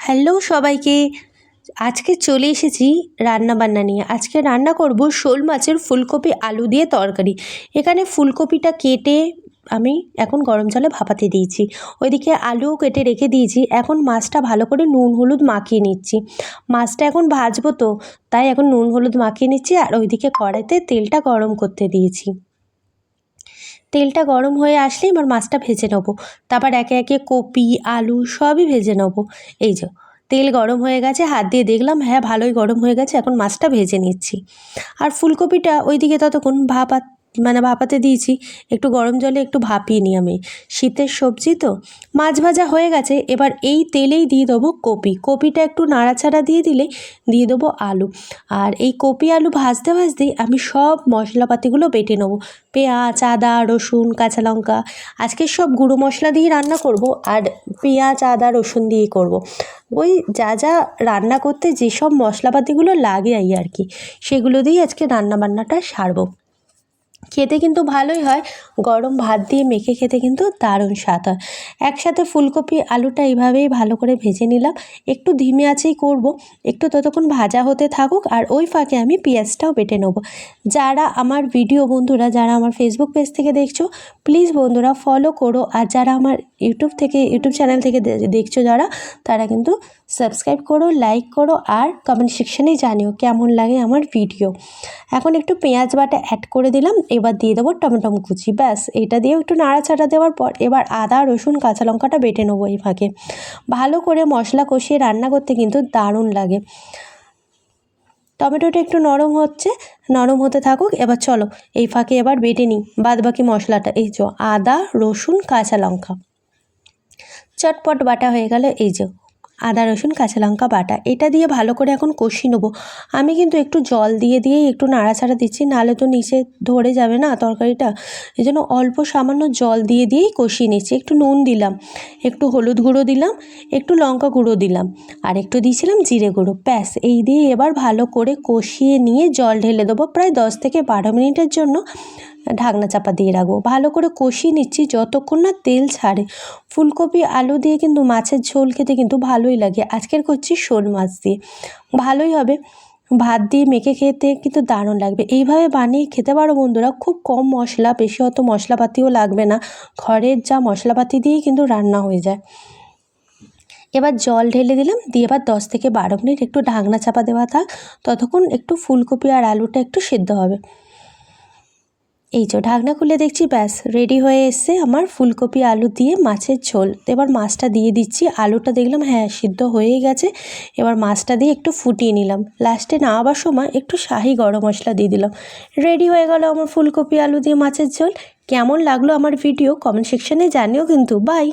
Hello সবাইকে। আজকে চলে এসেছি রান্না বান্না নিয়ে। আজকে রান্না করব শোল মাছের ফুলকপি আলু দিয়ে তরকারি। এখানে ফুলকপিটা কেটে আমি এখন গরম জলে ভাপাতে দিয়েছি। ওইদিকে আলুও কেটে রেখে দিয়েছি। এখন মাছটা ভালো করে নুন হলুদ মাখিয়ে নিচ্ছি। মাছটা এখন ভাজবো তো, তাই এখন নুন হলুদ মাখিয়ে নিচ্ছি আর ওইদিকে কড়াইতে তেলটা গরম করতে দিয়েছি। তেলটা গরম হয়ে আসলে আমার মাছটা ভেজে নেব। তারপর একে একে কপি, আলু সবই ভেজে নেব। এই যে, তেল গরম হয়ে গেছে, হাত দিয়ে দেখলাম হ্যাঁ ভালোই গরম হয়ে গেছে, এখন মাছটা ভেজে নিচ্ছি। আর ফুলকপিটা ওইদিকে ততক্ষণ ভাপা মানে ভাপাতে দিয়েছি, একটু গরম জলে একটু ভাপিয়ে নিই আমি। শীতের সবজি তো, মাছ ভাজা হয়ে গেছে, এবার এই তেলেই দিয়ে দেবো কপি। কপিটা একটু নাড়াচাড়া দিয়ে দিলে দিয়ে দেবো আলু। আর এই কপি আলু ভাজতে ভাজতেই আমি সব মশলাপাতিগুলো বেটে নেব। পেঁয়াজ, আদা, রসুন, কাঁচা লঙ্কা, আজকে সব গুঁড়ো মশলা দিয়ে রান্না করব আর পেঁয়াজ, আদা, রসুন দিয়েই করব। ওই যা যা রান্না করতে যেসব মশলাপাতিগুলো লাগে আর কি, সেগুলো দিয়েই আজকে রান্না বান্নাটা সারবো। খেতে কিন্তু ভালোই হয়। গরম ভাত দিয়ে মেখে খেতে কিন্তু দারুণ স্বাদ হয়। একসাথে ফুলকপি, আলুটা এইভাবেই ভালো করে ভেজে নিলাম। একটু ধিমে আছেই করব। একটু ততক্ষণ ভাজা হতে থাকুক আর ওই ফাঁকে আমি পেঁয়াজটাও বেটে নেব। যারা আমার ভিডিও বন্ধুরা, যারা আমার ফেসবুক পেজ থেকে দেখছ প্লিজ বন্ধুরা ফলো করো। আর যারা আমার ইউটিউব থেকে, ইউটিউব চ্যানেল থেকে দেখছ যারা, তারা কিন্তু সাবস্ক্রাইব করো, লাইক করো আর কমেন্ট সেকশানে জানিও কেমন লাগে আমার ভিডিও এখন একটু পেঁয়াজ বাটা অ্যাড করে দিলাম, এবার দিয়ে দেবো টমেটো কুচি, ব্যাস। এটা দিয়েও একটু নাড়াচাড়া দেওয়ার পর এবার আদা, রসুন, কাঁচা লঙ্কাটা বেটে নেব এই ফাঁকে। ভালো করে মশলা কষিয়ে রান্না করতে কিন্তু দারুণ লাগে। টমেটোটা একটু নরম হচ্ছে, নরম হতে থাকুক, এবার চলো এই ফাঁকে এবার বেটে নিই। বাদ বাকি মশলাটা, এই যে আদা, রসুন, কাঁচা লঙ্কা। চটপট বাটা হয়ে গেল এই যে আদা, রসুন, কাঁচা লঙ্কা বাটা। এটা দিয়ে ভালো করে এখন কষিয়ে নেব। আমি কিন্তু একটু জল দিয়ে দিয়েই একটু নাড়াচাড়া দিচ্ছি নাহলে তো নিচে ধরে যাবে না তরকারিটা। এই জন্য অল্প সামান্য জল দিয়ে দিয়েই কষিয়ে নিচ্ছি। একটু নুন দিলাম, একটু হলুদ গুঁড়ো দিলাম, একটু লঙ্কা গুঁড়ো দিলাম, আর একটু দিয়েছিলাম জিরে গুঁড়ো। ব্যাস, এই দিয়ে এবার ভালো করে কষিয়ে নিয়ে জল ঢেলে দেবো। প্রায় দশ থেকে বারো মিনিটের জন্য ঢাকনা চাপা দিয়ে রাখব। ভালো করে কষিয়ে নিচ্ছি, যতক্ষণ না তেল ছাড়ে। ফুলকপি, আলু দিয়ে কিন্তু মাছের ঝোল খেতে কিন্তু ভালোই লাগে। আজকের করছি শোল মাছ দিয়ে। ভালোই হবে। ভাত দিয়ে মেখে খেতে কিন্তু দারুণ লাগবে। এইভাবে বানিয়ে খেতে পারো বন্ধুরা, খুব কম মশলা, বেশি অত মশলাপাতিও লাগবে না। ঘরের যা মশলাপাতি দিয়েই কিন্তু রান্না হয়ে যায়। এবার জল ঢেলে দিলাম, দিয়ে এবার দশ থেকে বারো মিনিট একটু ঢাকনা চাপা দেওয়া থাক। ততক্ষণ একটু ফুলকপি আর আলুটা একটু সেদ্ধ হবে। এই যে ঢাকনা খুলে দেখছি, ব্যাস রেডি হয়ে এসছে আমার ফুলকপি, আলু দিয়ে মাছের ঝোল। এবার মাছটা দিয়ে দিচ্ছি। আলুটা দেখলাম হ্যাঁ সিদ্ধ হয়ে গেছে। এবার মাছটা দিয়ে একটু ফুটিয়ে নিলাম। লাস্টে নামাবার সময় একটু শাহি গরম মশলা দিয়ে দিলাম। রেডি হয়ে গেল আমার ফুলকপি, আলু দিয়ে মাছের ঝোল। কেমন লাগল আমার ভিডিও কমেন্ট সেকশানে জানিও কিন্তু। বাই